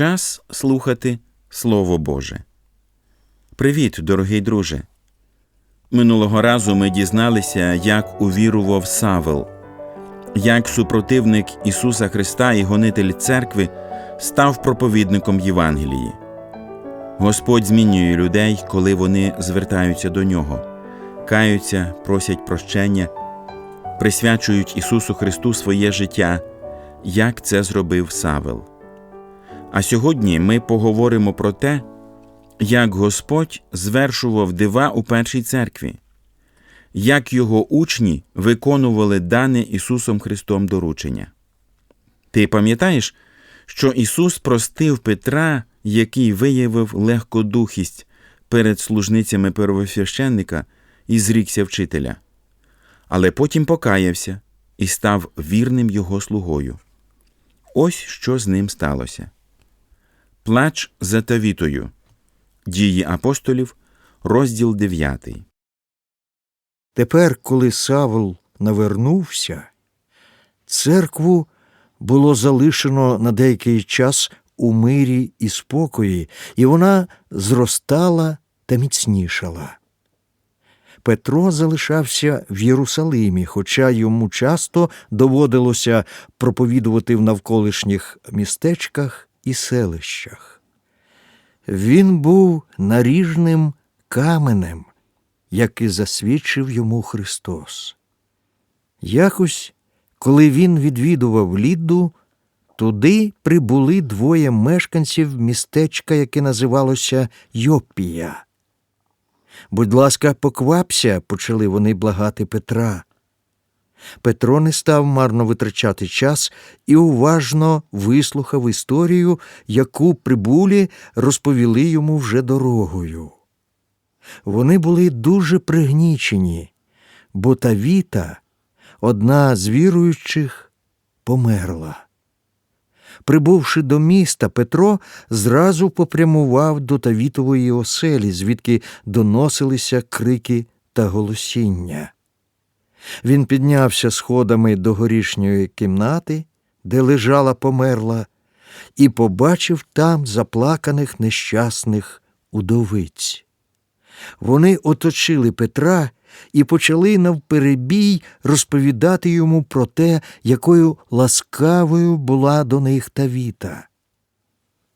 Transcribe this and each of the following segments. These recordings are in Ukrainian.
Час слухати Слово Боже. Привіт, дорогий друже. Минулого разу ми дізналися, як увірував Савел, як супротивник Ісуса Христа і гонитель церкви став проповідником Євангелії. Господь змінює людей, коли вони звертаються до Нього, каються, просять прощення, присвячують Ісусу Христу своє життя, як це зробив Савел. А сьогодні ми поговоримо про те, як Господь звершував дива у першій церкві, як його учні виконували дане Ісусом Христом доручення. Ти пам'ятаєш, що Ісус простив Петра, який виявив легкодухість перед служницями первосвященника і зрікся вчителя, але потім покаявся і став вірним його слугою. Ось що з ним сталося. Плач за Тавітою. Дії апостолів, розділ 9. Тепер, коли Савл навернувся, церкву було залишено на деякий час у мирі і спокої, і вона зростала та міцнішала. Петро залишався в Єрусалимі, хоча йому часто доводилося проповідувати в навколишніх містечках і селищах. Він був наріжним каменем, як і засвідчив йому Христос. Якось, коли він відвідував Лідду, туди прибули двоє мешканців містечка, яке називалося Йопія. Будь ласка, поквапся, почали вони благати Петра. Петро не став марно витрачати час і уважно вислухав історію, яку прибулі розповіли йому вже дорогою. Вони були дуже пригнічені, бо Тавіта, одна з віруючих, померла. Прибувши до міста, Петро зразу попрямував до Тавітової оселі, звідки доносилися крики та голосіння. Він піднявся сходами до горішньої кімнати, де лежала померла, і побачив там заплаканих нещасних удовиць. Вони оточили Петра і почали навперебій розповідати йому про те, якою ласкавою була до них Тавіта.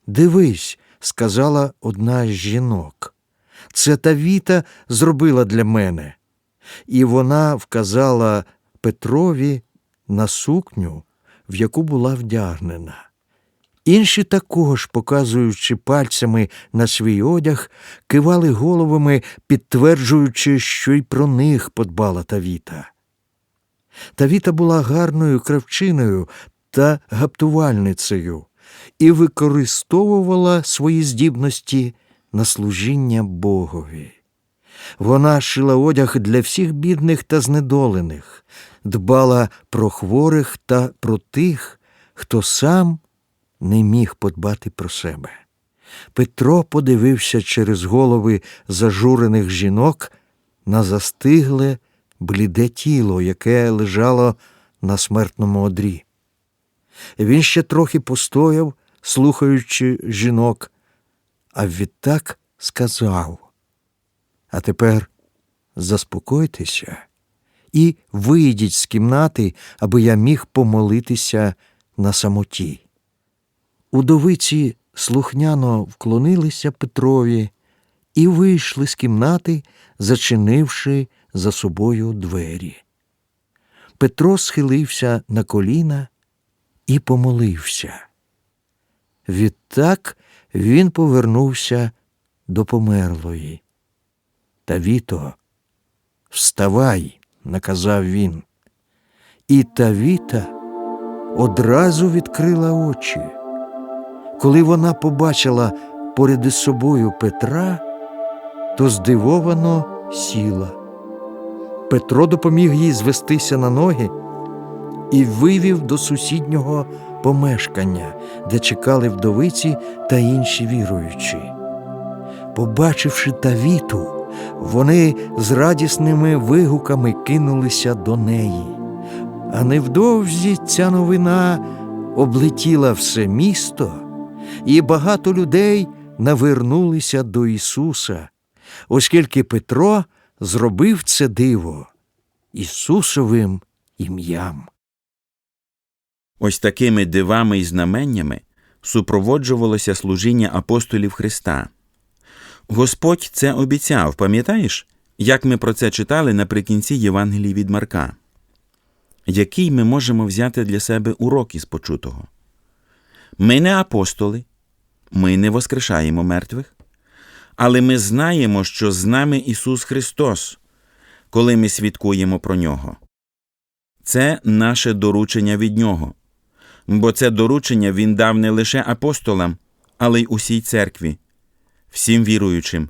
Дивись, сказала одна з жінок, це Тавіта зробила для мене. І вона вказала Петрові на сукню, в яку була вдягнена. Інші також, показуючи пальцями на свій одяг, кивали головами, підтверджуючи, що й про них подбала Тавіта. Тавіта була гарною кравчиною та гаптувальницею і використовувала свої здібності на служіння Богові. Вона шила одяг для всіх бідних та знедолених, дбала про хворих та про тих, хто сам не міг подбати про себе. Петро подивився через голови зажурених жінок на застигле, бліде тіло, яке лежало на смертному одрі. Він ще трохи постояв, слухаючи жінок, а відтак сказав а тепер заспокойтеся і вийдіть з кімнати, аби я міг помолитися на самоті. Удовиці слухняно вклонилися Петрові і вийшли з кімнати, зачинивши за собою двері. Петро схилився на коліна і помолився. Відтак він повернувся до померлої. Тавіто, вставай, наказав він. І Тавіта одразу відкрила очі. Коли вона побачила поряд із собою Петра, то здивовано сіла. Петро допоміг їй звестися на ноги і вивів до сусіднього помешкання, де чекали вдовиці та інші віруючі. Побачивши Тавіту, вони з радісними вигуками кинулися до неї. А невдовзі ця новина облетіла все місто, і багато людей навернулися до Ісуса, оскільки Петро зробив це диво Ісусовим ім'ям. Ось такими дивами і знаменнями супроводжувалося служіння апостолів Христа. Господь це обіцяв, пам'ятаєш, як ми про це читали наприкінці Євангелії від Марка? Який ми можемо взяти для себе урок із почутого? Ми не апостоли, ми не воскрешаємо мертвих, але ми знаємо, що з нами Ісус Христос, коли ми свідкуємо про Нього. Це наше доручення від Нього, бо це доручення Він дав не лише апостолам, але й усій церкві, всім віруючим,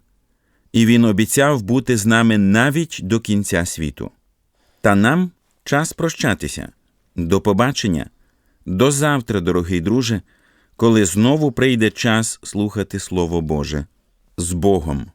і Він обіцяв бути з нами навіть до кінця світу. Та нам час прощатися. До побачення, до завтра, дорогий друже, коли знову прийде час слухати Слово Боже з Богом.